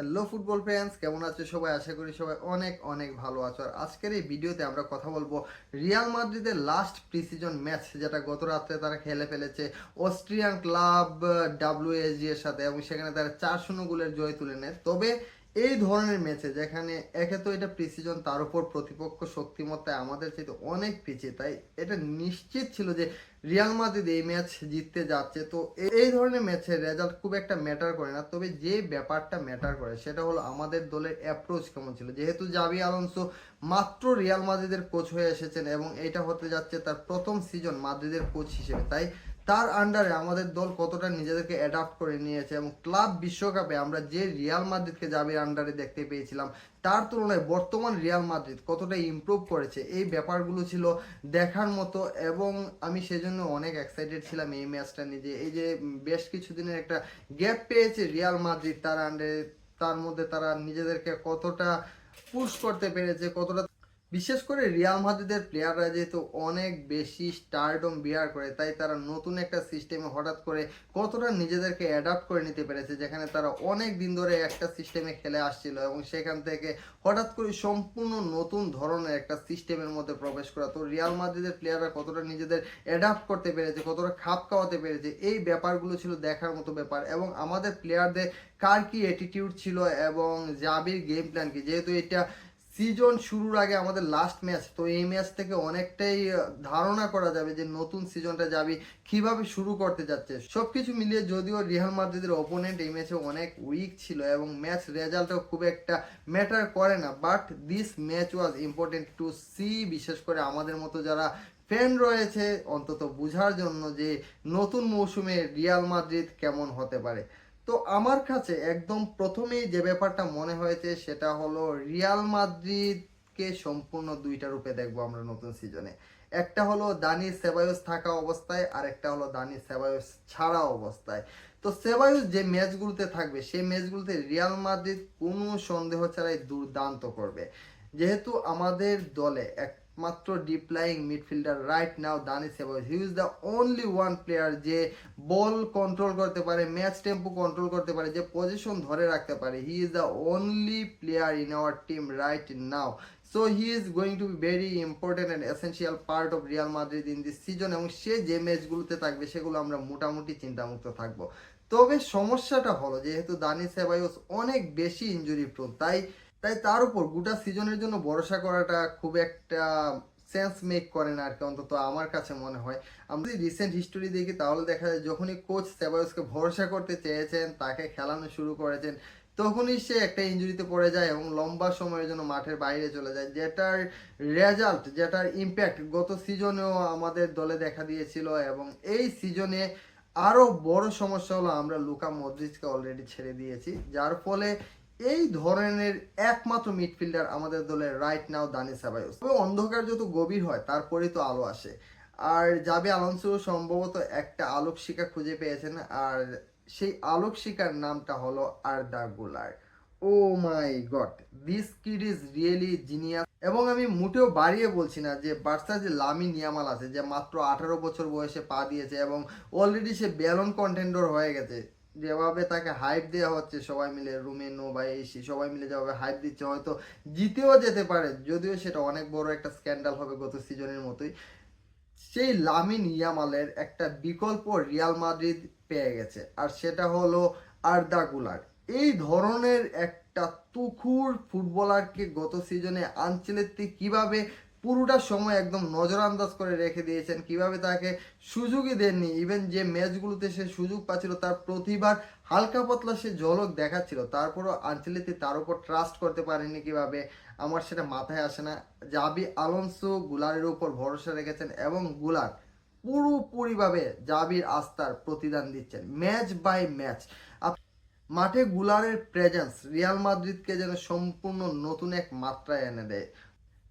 Hello football fans কেমন আছো সবাই? আশা করি সবাই অনেক অনেক ভালো আছো। আর আজকের এই ভিডিওতে আমরা কথা বলব রিয়াল মাদ্রিদের লাস্ট প্রিসিজন ম্যাচ যেটা গত রাত্রে তারা খেলে ফেলেছে। অস্ট্রিয়ান ক্লাব ডাব্লিউএসজি এর সাথে এবং সেখানে তারা চার শূন্য গোলের জয় তুলে নেয়। তবে এই ধরনের ম্যাচে যেখানে একে তো এটা প্রিসিজন তার উপর প্রতিপক্ষ শক্তিমত্তায় আমাদের চাইতে অনেক পিছিয়ে, তাই এটা নিশ্চিত ছিল যে রিয়াল মাদ্রিদ এই ম্যাচ জিততে যাচ্ছে। তো এই ধরনের ম্যাচের রেজাল্ট খুব একটা ম্যাটার করে না, তবে যে ব্যাপারটা ম্যাটার করে সেটা হলো আমাদের দলের অ্যাপ্রোচ কেমন ছিল। যেহেতু জাবি আলোনসো মাত্র রিয়াল মাদ্রিদের কোচ হয়ে এসেছেন এবং এটা হতে যাচ্ছে তার প্রথম সিজন মাদ্রিদের কোচ হিসেবে, তাই তার আন্ডারে আমাদের দল কতটা নিজেদেরকে অ্যাডাপ্ট করে নিয়েছে এবং ক্লাব বিশ্বকাপে আমরা যে রিয়াল মাদ্রিদকে জাবির আন্ডারে দেখতে পেয়েছিলাম, তার তুলনায় বর্তমান রিয়াল মাদ্রিদ কতটা ইমপ্রুভ করেছে, এই ব্যাপারগুলো ছিল দেখার মতো এবং আমি সেজন্য অনেক এক্সাইটেড ছিলাম এই ম্যাচটা নিজে এই যে বেশ কিছুদিনের একটা গ্যাপ পেয়েছে রিয়াল মাদ্রিদ তার আন্ডারে তার মধ্যে তারা নিজেদেরকে কতটা পুশ করতে পেরেছে, কতটা বিশেষ করে রিয়াল মাদ্রিদের প্লেয়াররা যেহেতু অনেক বেশি স্টারডম বিয়ার করে, তাই তারা নতুন একটা সিস্টেমে হঠাৎ করে কতটা নিজেদেরকে অ্যাডাপ্ট করে নিতে পেরেছে, যেখানে তারা অনেক দিন ধরে একটা সিস্টেমে খেলে আসছিল এবং সেখান থেকে হঠাৎ করে সম্পূর্ণ নতুন ধরনের একটা সিস্টেমের মধ্যে প্রবেশ করা। তো রিয়াল মাদ্রিদের প্লেয়াররা কতটা নিজেদের অ্যাডাপ্ট করতে পেরেছে, কতটা খাপ খাওয়াতে পেরেছে, এই ব্যাপারগুলো ছিল দেখার মতো ব্যাপার এবং আমাদের প্লেয়ারদের কার কি অ্যাটিটিউড ছিল এবং জাবির গেম প্ল্যান কি? যেহেতু এটা সিজন শুরুর আগে আমাদের লাস্ট ম্যাচ তো এই ম্যাচ থেকে অনেকটাই ধারণা করা যাবে যে নতুন সিজনটা যাবে, কীভাবে শুরু করতে যাচ্ছে। সবকিছু মিলিয়ে যদিও রিয়াল মাদ্রিদের ওপোনেন্ট এই ম্যাচে অনেক উইক ছিল এবং ম্যাচ রেজাল্টও খুব একটা ম্যাটার করে না but this match was important to see বিশেষ করে আমাদের মতো যারা ফ্যান রয়েছে, অন্তত বোঝার জন্য যে নতুন মৌসুমে রিয়াল মাদ্রিদ কেমন হতে পারে। তো আমার কাছে একদম প্রথমেই যে ব্যাপারটা মনে হয়েছে সেটা হলো রিয়াল মাদ্রিদকে সম্পূর্ণ দুইটা রূপে দেখব আমরা নতুন সিজনে। একটা হলো দানি সেবায়ুস থাকা অবস্থায় আর একটা হলো দানি সেবায়ুস ছাড়া অবস্থায়। তো সেবায়ুস যে ম্যাচগুলোতে থাকবে, সেই ম্যাচগুলোতে রিয়াল মাদ্রিদ কোনো সন্দেহ ছাড়াই দুর্দান্ত করবে। যেহেতু আমাদের দলে একমাত্র deep lying midfielder right now Dani Ceballos he is the only one player যে বল কন্ট্রোল করতে পারে ম্যাচ টেম্পো কন্ট্রোল করতে পারে, যে পজিশন ধরে রাখতে পারে। He is the only player in our team right now so he is going to be very important and essential part of Real Madrid in this season এবং সে যে ম্যাচগুলোতে থাকবে, সেগুলো আমরা মোটামুটি চিন্তামুক্ত থাকব। তবে সমস্যাটা হলো, যেহেতু দানি সেবায়ুস অনেক বেশি ইঞ্জুরি প্রোন তাই তাই তার উপর গোটা সিজনের জন্য ভরসা করাটা খুব একটা সেন্স মেক করে না আর কি অন্তত আমার কাছে মনে হয়। আমরা যদি রিসেন্ট হিস্টোরি দেখি, তাহলে দেখা যায় যখনই কোচ সেবায়ুসকে ভরসা করতে চেয়েছেন, তাকে খেলানো শুরু করেছেন, তখনই সে একটা ইঞ্জুরিতে পড়ে যায় এবং লম্বা সময়ের জন্য মাঠের বাইরে চলে যায়। যেটার রেজাল্ট যেটার ইম্প্যাক্ট গত সিজনেও আমাদের দলে দেখা দিয়েছিল এবং এই সিজনে আরও বড় সমস্যা হলো আমরা লুকা মদ্রিজকে অলরেডি ছেড়ে দিয়েছি। যার ফলে এই ধরনের একমাত্র মিডফিল্ডার আমাদের দলে রাইট নাও দানি সাবায়ুস তবে অন্ধকার যত গভীর হয় তারপরেই তো আলো আসে। আর যাবে আলোনসো সম্ভবত একটা আলোক শিকা খুঁজে পেয়েছেন, আর সেই আলোক শিকার নামটা হলো আর Arda Guler oh my god this kid is really genius এবং আমি মোটেও বাড়িয়ে বলছি না যে বার্সার যে লামি নিয়ামাল আছে, যে মাত্র আঠারো বছর বয়সে পা দিয়েছে এবং অলরেডি সে ব্যালন কন্টেন্ডর হয়ে গেছে যেভাবে তাকে হাইপ দেওয়া হচ্ছে, সবাই মিলে রুমেনো বা এসি সবাই মিলে যেভাবে হাইপ দিচ্ছে, হয়তো জিতেও যেতে পারে। যদিও সেটা অনেক বড় একটা স্ক্যান্ডাল হবে গত সিজনের মতোই। সেই লামিন ইয়ামালের একটা বিকল্প রিয়াল মাদ্রিদ পেয়ে গেছে, আর সেটা হলো আর্দা গুলার। এই ধরনের একটা তুখুর ফুটবলারকে গত সিজনে আনচেলেত্তি কীভাবে পুরোটা সময় একদম নজরান্দাজ করে রেখে দিয়েছেন। কীভাবে তাকে সুযোগই দেননি। ইভেন যে ম্যাচগুলোতে সে সুযোগ পাচ্ছিল, তার প্রতিবার হালকা পাতলা সে ঝলক দেখাচ্ছিল। তারপরও আনচেলেত্তি তার উপর ট্রাস্ট করতে পারেনি কীভাবে, আমার সেটা মাথায় আসে না। জাবি আলোনসো গুলারের উপর ভরসা রেখেছেন এবংগুলার পুরোপুরিভাবে জাবির আস্থার প্রতিদান দিচ্ছেন। Match by match. মাঠে গুলারের প্রেজেন্স রিয়াল মাদ্রিদকে যেন সম্পূর্ণ নতুন এক মাত্রায় এনে দেয়।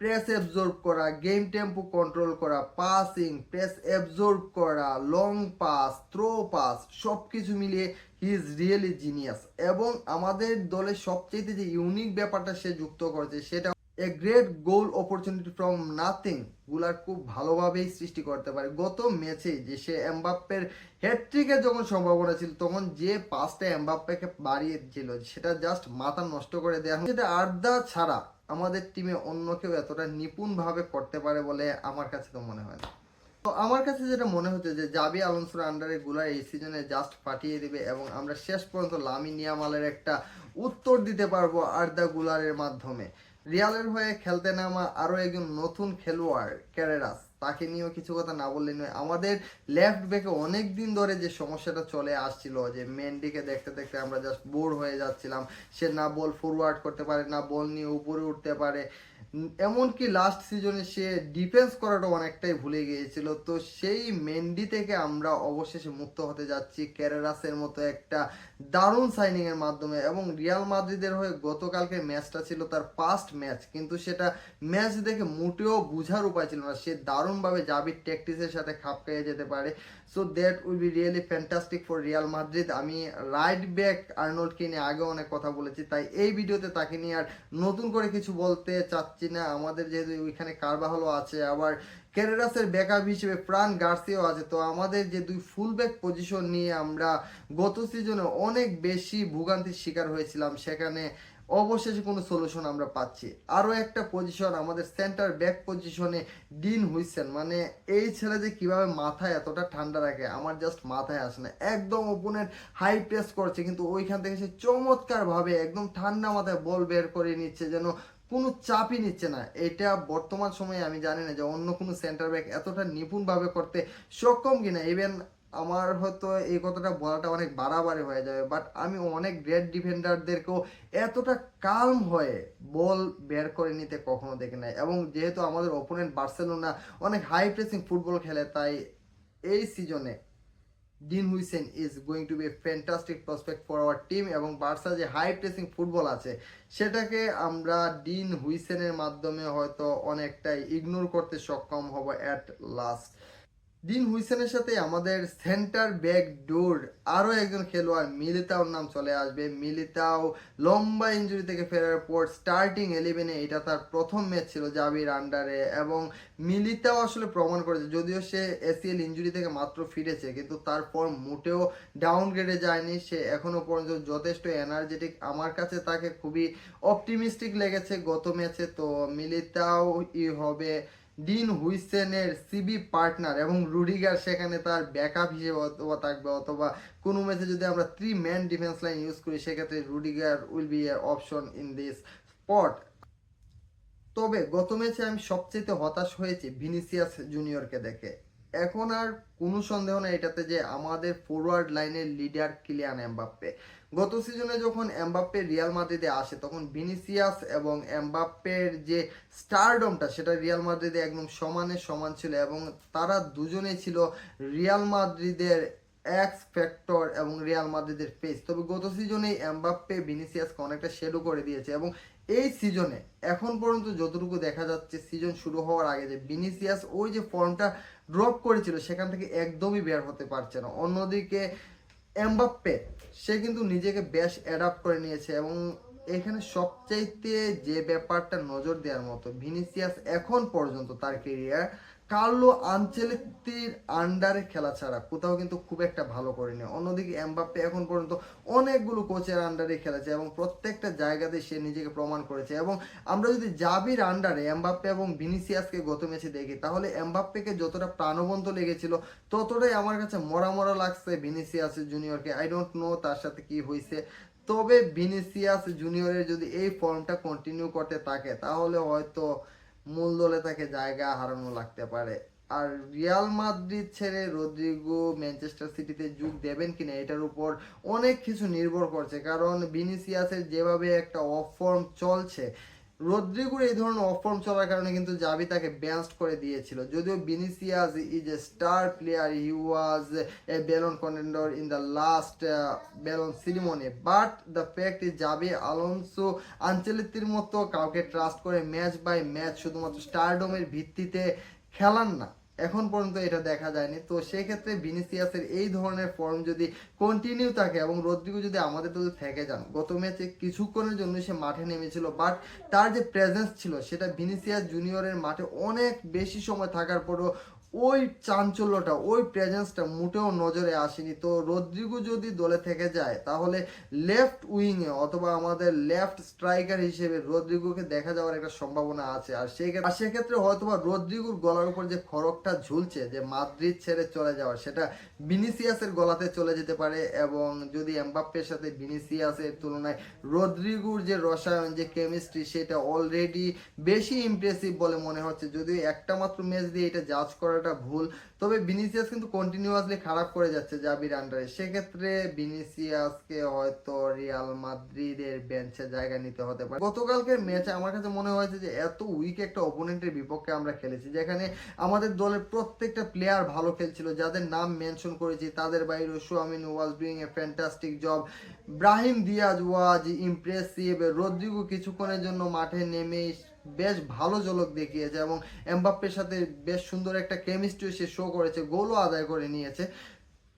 প্রেস অ্যাবজর্ব করা গেম টেম্পো কন্ট্রোল করা পাসিং প্রেস অ্যাবজর্ব করা লং পাস থ্রো পাস সব কিছু মিলিয়ে হি ইজ রিয়েলি জিনিয়াস এবং আমাদের দলের সবচেয়ে যে ইউনিক ব্যাপারটা সে যুক্ত করেছে, সেটা a great goal opportunity from nothing Guler খুব ভালোভাবেই সৃষ্টি করতে পারে। গত ম্যাচে যে সে এমবাপ্পের হ্যাট্রিকের যখন সম্ভাবনা ছিল, তখন যে পাঁচটা এমবাপ্পেকে বাড়িয়েছিল, সেটা জাস্ট মাথা নষ্ট করে দেওয়া যেটা আর্দা ছাড়া আমাদের টিমে অন্য কেউ এতটা নিপুণভাবে করতে পারে বলে আমার কাছে তো মনে হয় না। তো আমার কাছে যেটা মনে হচ্ছে যে জাবি আলোনসোর আন্ডারে গুলা এই সিজনে জাস্ট পাঠিয়ে দিবে এবং আমরা শেষ পর্যন্ত লামি নিয়ামালের একটা উত্তর দিতে পারব আর্দা গুলারের মাধ্যমে। রিয়ালের হয়ে খেলতে নামা আরও একজন নতুন খেলোয়াড়, ক্যারেরাস। তাকে নিয়েও কিছু কথা না বললে নয়। আমাদের লেফট ব্যাকে অনেক দিন ধরে যে সমস্যাটা চলে আসছিল, যে মেন্ডিকে দেখতে দেখতে আমরা জাস্ট বোর হয়ে যাচ্ছিলাম। সে না বল ফরওয়ার্ড করতে পারে, না বল নিয়ে উপরে উঠতে পারে। এমনকি লাস্ট সিজনে সে ডিফেন্স করাটা অনেকটাই ভুলে গিয়েছিল। তো সেই মেন্ডি থেকে আমরা অবশেষে মুক্ত হতে যাচ্ছি ক্যারেরাসের মতো একটা দারুণ সাইনিং এর মাধ্যমে এবং রিয়াল মাদ্রিদের হয়ে গতকালকে ম্যাচটা ছিল তার ফার্স্ট ম্যাচ কিন্তু সেটা ম্যাচ দেখে মোটেও বুঝার উপায় ছিল না। সে দারুণভাবে জাবির ট্যাকটিসের সাথে খাপ খাইয়ে যেতে পারে। So that will be really fantastic for Real Madrid আমি রাইট ব্যাক আর্নল্ডকে নিয়ে আগে অনেক কথা বলেছি। তাই এই ভিডিওতে তাকে নিয়ে আর নতুন করে কিছু বলতে চাচ্ছি না, আমাদের যেহেতু ওইখানে কারবাহলও আছে, আবার ক্যারেরাসের ব্যাকআপ হিসেবে প্রাণ গার্সিও আছে, তো আমাদের যে দুই ফুল ব্যাক পজিশন নিয়ে আমরা গত সিজনে অনেক বেশি ভোগান্তির শিকার হয়েছিলাম, সেখানে অবশেষে কোনো সলিউশন আমরা পাচ্ছি। আরও একটা পজিশন আমাদের সেন্টার ব্যাক পজিশনে ডিন হুইসেন মানে এই ছেলে যে কীভাবে মাথায় এতটা ঠান্ডা রাখে, আমার জাস্ট মাথায় আসে না। একদম ওপোনেন্ট হাই প্রেস করছে, কিন্তু ওইখান থেকে সে চমৎকারভাবে একদম ঠান্ডা মাথায় বল বের করে নিচ্ছে, যেন কোনো চাপই নিচ্ছে না। এটা বর্তমান সময়ে আমি জানি না যে অন্য কোনো সেন্টার ব্যাক এতটা নিপুণভাবে করতে সক্ষম কিনা। ইভেন আমার হয়তো এই কথাটা বলাটা অনেক বাড়াবাড়ি হয়ে যাবে বাট আমি অনেক গ্রেট ডিফেন্ডারদেরকেও এতটা কালম হয়ে বল বের করে নিতে কখনো দেখি নাই। এবং যেহেতু আমাদের ওপোনেন্ট বার্সেলোনা অনেক হাই প্রেসিং ফুটবল খেলে, তাই এই সিজনে Dean Huijsen is going to be fantastic prospect for our team এবং বার্সা যে হাই প্রেসিং ফুটবল আছে, সেটাকে আমরা ডিন হুইসেনের মাধ্যমে হয়তো অনেকটাই ইগনোর করতে সক্ষম হব অ্যাট লাস্ট ডিন হুইসেনের সাথে আমাদের সেন্টার ব্যাক ডোর আরও একজন খেলোয়াড় মিলিতাওর নাম চলে আসবে। মিলিতাও লম্বা ইঞ্জুরি থেকে ফেরার পর স্টার্টিং ইলেভেনে এটা তার প্রথম ম্যাচ ছিল জাবির আন্ডারে এবং মিলিতাও আসলে প্রমাণ করেছে, যদিও সে এসিএল ইঞ্জুরি থেকে মাত্র ফিরেছে, কিন্তু তার ফর্ম মোটেও ডাউনগ্রেডে যায়নি। সে এখনও পর্যন্ত যথেষ্ট এনার্জেটিক আমার কাছে তাকে খুবই অপটিমিস্টিক লেগেছে গত ম্যাচে তো মিলিতাও ই হবে ডিন হুইসেনের সিবি পার্টনার এবং রুডিগার সেখানে তার ব্যাকআপ হিসেবে অথবা থাকবে অথবা কোনো ম্যাচে যদি আমরা three man defence line use করি, সেক্ষেত্রে রুডিগার উইল বি এর অপশন ইন দিস স্পট তবে গত ম্যাচে আমি সবচেয়ে হতাশ হয়েছি ভিনিসিয়াস জুনিয়রকে দেখে। এখন আর কোনো সন্দেহ নেই এটাতে যে আমাদের ফরওয়ার্ড লাইনের লিডার কিলিয়ান এমবাপ্পে গত সিজনে যখন এমবাপ্পে রিয়াল মাদ্রিদে আসে, তখন ভিনিসিয়াস এবং এমবাপ্পের যে স্টারডমটা সেটা রিয়াল মাদ্রিদে একদম সমানে সমান ছিল এবং তারা দুজনেই ছিল রিয়াল মাদ্রিদের এক্স ফ্যাক্টর এবং রিয়াল মাদ্রিদের ফেস তবে গত সিজনেই এমবাপ্পে ভিনিসিয়াসকে অনেকটা শেডো করে দিয়েছে এবং এই সিজনে এখন পর্যন্ত যতটুকু দেখা যাচ্ছে সিজন শুরু হওয়ার আগে যে বিনিসিয়াস ওই যে ফর্মটা ড্রপ করেছিল, সেখান থেকে একদমই বের হতে পারছে না। অন্যদিকে এমবাপ্পে সে কিন্তু নিজেকে বেশ অ্যাডাপ্ট করে নিয়েছে এবং এখানে সবচাইতে যে ব্যাপারটা নজর দেওয়ার মতো ভিনিসিয়াস এখন পর্যন্ত তার কেরিয়ার কার্লো আঞ্চলিকটির আন্ডারে খেলা ছাড়া কোথাও কিন্তু খুব একটা ভালো করেনি। অন্যদিকে এমবাপ্পে এখন পর্যন্ত অনেকগুলো কোচের আন্ডারে খেলেছে এবং প্রত্যেকটা জায়গাতে সে নিজেকে প্রমাণ করেছে এবং আমরা যদি জাবির আন্ডারে এমবাপ্পে এবং ভিনিসিয়াসকে গত ম্যাচে দেখি, তাহলে এমবাপ্পেকে যতটা প্রাণবন্ত লেগেছিল, ততটাই আমার কাছে মরা মরা লাগছে ভিনিসিয়াস জুনিয়রকে আই ডোন্ট নো তার সাথে কি হয়েছে তবে ভিনিসিয়াস জুনিয়রের যদি এই ফর্মটা কন্টিনিউ করতে থাকে, তাহলে হয়তো মূল দলে তাকে জায়গা হারানো লাগতে পারে। আর রিয়াল মাদ্রিদ ছেড়ে রদ্রিগো ম্যানচেস্টার সিটিতে যোগ দেবেন কিনা, এটার উপর অনেক কিছু নির্ভর করছে। কারণ ভিনিসিয়াসের যেভাবে একটা অফ ফর্ম চলছে রদ্রিগোর এই ধরনের অফ ফর্ম চলার কারণে কিন্তু জাবি তাকে ব্যান্সড করে দিয়েছিল। যদিও Vinicius is a star player he was a Ballon contender in the last Ballon ceremony but the fact is Xabi Alonso আঞ্চলিতির মতো কাউকে ট্রাস্ট করে ম্যাচ বাই ম্যাচ শুধুমাত্র স্টারডমের ভিত্তিতে খেলান না। এখন পর্যন্ত এটা দেখা যায়নি। তো সেক্ষেত্রে ভিনিসিয়াসের এই ধরনের ফর্ম যদি কন্টিনিউ থাকে এবং রদ্রিগো যদি আমাদের দলে থেকে যান, গত ম্যাচে কিছুক্ষণের জন্য সে মাঠে নেমেছিল বাট তার যে প্রেজেন্স ছিল, সেটা ভিনিসিয়াস জুনিয়রের মাঠে অনেক বেশি সময় থাকার পরও ওই চাঞ্চল্যটা, ওই প্রেজেন্সটা মোটেও নজরে আসেনি। তো রদ্রিগো যদি দলে থেকে যায়, তাহলে লেফট উইংয়ে অথবা আমাদের লেফট স্ট্রাইকার হিসেবে রদ্রিগোকে দেখা যাওয়ার একটা সম্ভাবনা আছে। আর সেই আর সেক্ষেত্রে হয়তোবা রদ্রিগোর গলার উপর যে খড়কটা ঝুলছে, যে মাদ্রিদ ছেড়ে চলে যাওয়া, সেটা ভিনিসিয়াসের গলাতে চলে যেতে পারে এবং যদি এমবাপ্পের সাথে ভিনিসিয়াসের তুলনায় রদ্রিগুর যে রসায়ন, যে কেমিস্ট্রি সেটা অলরেডি বেশি ইমপ্রেসিভ বলে মনে হচ্ছে। যদিও একটা মাত্র ম্যাচ দিয়ে এটা জাজ করাটা ভুল। তবে ভিনিসিয়াস কিন্তু কন্টিনিউয়াসলি খারাপ করে যাচ্ছে জাবির আন্ডারে সেক্ষেত্রে ভিনিসিয়াসকে হয়তো রিয়াল মাদ্রিদের বেঞ্চে জায়গা নিতে হতে পারে। গতকালকের ম্যাচে আমার কাছে মনে হয়েছে যে, এত উইক একটা ওপোনেন্টের বিপক্ষে আমরা খেলেছি, যেখানে আমাদের দলের প্রত্যেকটা প্লেয়ার ভালো খেলছিল, যাদের নাম মেনশন করেছি, তাদের বাইরে Tchouameni was doing a fantastic job Brahim Diaz was impressive Rodrygo কিছুক্ষণের জন্য মাঠে নেমে বেশ ভালো ঝলক দেখিয়েছে এবং এমবাপ্পের সাথে বেশ সুন্দর একটা কেমিস্ট্রি সে শো করেছে, গোলও আদায় করে নিয়েছে।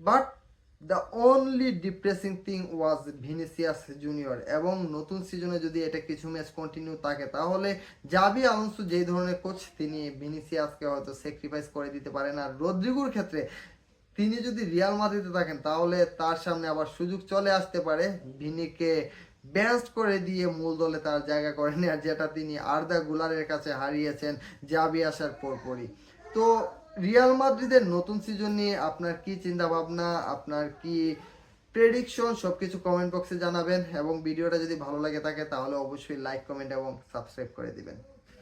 But the only depressing thing was Vinicius Junior এবং নতুন সিজনে যদি এটা কিছু ম্যাচ কন্টিনিউ থাকে, তাহলে জাবি আলonso যেই ধরনের কোচ তিনি ভিনিসিয়াসকে হয়তো স্যাক্রিফাইস করে দিতে পারেন। আর রদ্রিগুর ক্ষেত্রে তিনি যদি রিয়াল মাদ্রিদে থাকেন, তাহলে তার সামনে আবার সুযোগ চলে আসতে পারে। ভিনিকে বেস্ট করে দিয়ে মূল দলে তার জায়গা করে নেয়ার যেটা তিনি আর্দা গুলারের কাছে হারিয়েছেন জাবি আসার পরপরই। তো রিয়াল মাদ্রিদের নতুন সিজন নিয়ে আপনার কি চিন্তা ভাবনা আপনার কি প্রেডিকশন সব কিছু কমেন্ট বক্সে জানাবেন এবং ভিডিওটা যদি ভালো লাগে থাকে তাহলে অবশ্যই লাইক কমেন্ট এবং সাবস্ক্রাইব করে দিবেন।